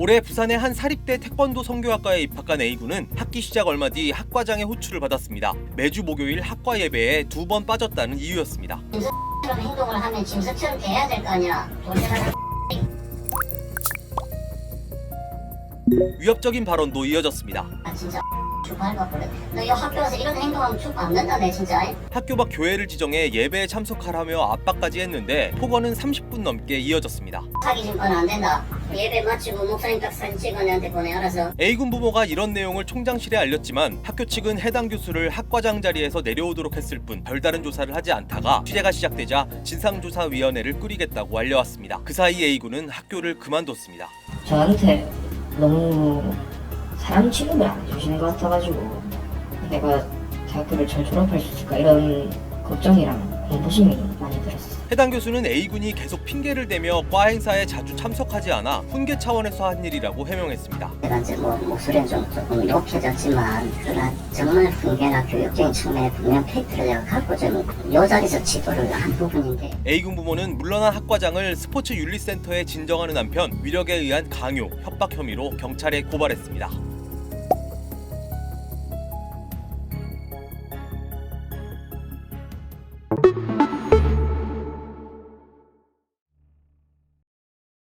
올해 부산의 한 사립대 태권도 성교학과에 입학한 A군은 학기 시작 얼마 뒤 학과장의 호출을 받았습니다. 매주 목요일 학과 예배에 두 번 빠졌다는 이유였습니다. 그런 행동을 하면 짐승처럼 대해야 될 거 아니야. 위협적인 발언도 이어졌습니다. 아 진짜 죽 밟아버려. 너이 학교 와서 이런 행동하면 죽 밟는다 내 진짜. 학교 밖 교회를 지정해 예배에 참석하라며 압박까지 했는데 폭언은 30분 넘게 이어졌습니다. 사기 증거는 안 된다. 예배 마치고 목사님 딱 사진 찍어 내한테 보내 알아서. A군 부모가 이런 내용을 총장실에 알렸지만 학교 측은 해당 교수를 학과장 자리에서 내려오도록 했을 뿐 별다른 조사를 하지 않다가 취재가 시작되자 진상조사위원회를 꾸리겠다고 알려왔습니다. 그 사이 A군은 학교를 그만뒀습니다. 저한테 너무 사람 취급을 안 해주시는 것 같아가지고 내가 대학교를 잘 졸업할 수 있을까 이런 걱정이랑 공포심이 많이 들었어요. 해당 교수는 A군이 계속 핑계를 대며 과 행사에 자주 참석하지 않아 훈계 차원에서 한 일이라고 해명했습니다. 제가 이제 뭐 목소리는 좀 조금 욕해졌지만 그러나 정말 훈계나 교육적인 측면에 분명 팩트를 내가 갖고 좀요 자리에서 지도를 한 부분인데 A군 부모는 물러난 학과장을 스포츠 윤리센터에 진정하는 한편 위력에 의한 강요, 협박 혐의로 경찰에 고발했습니다.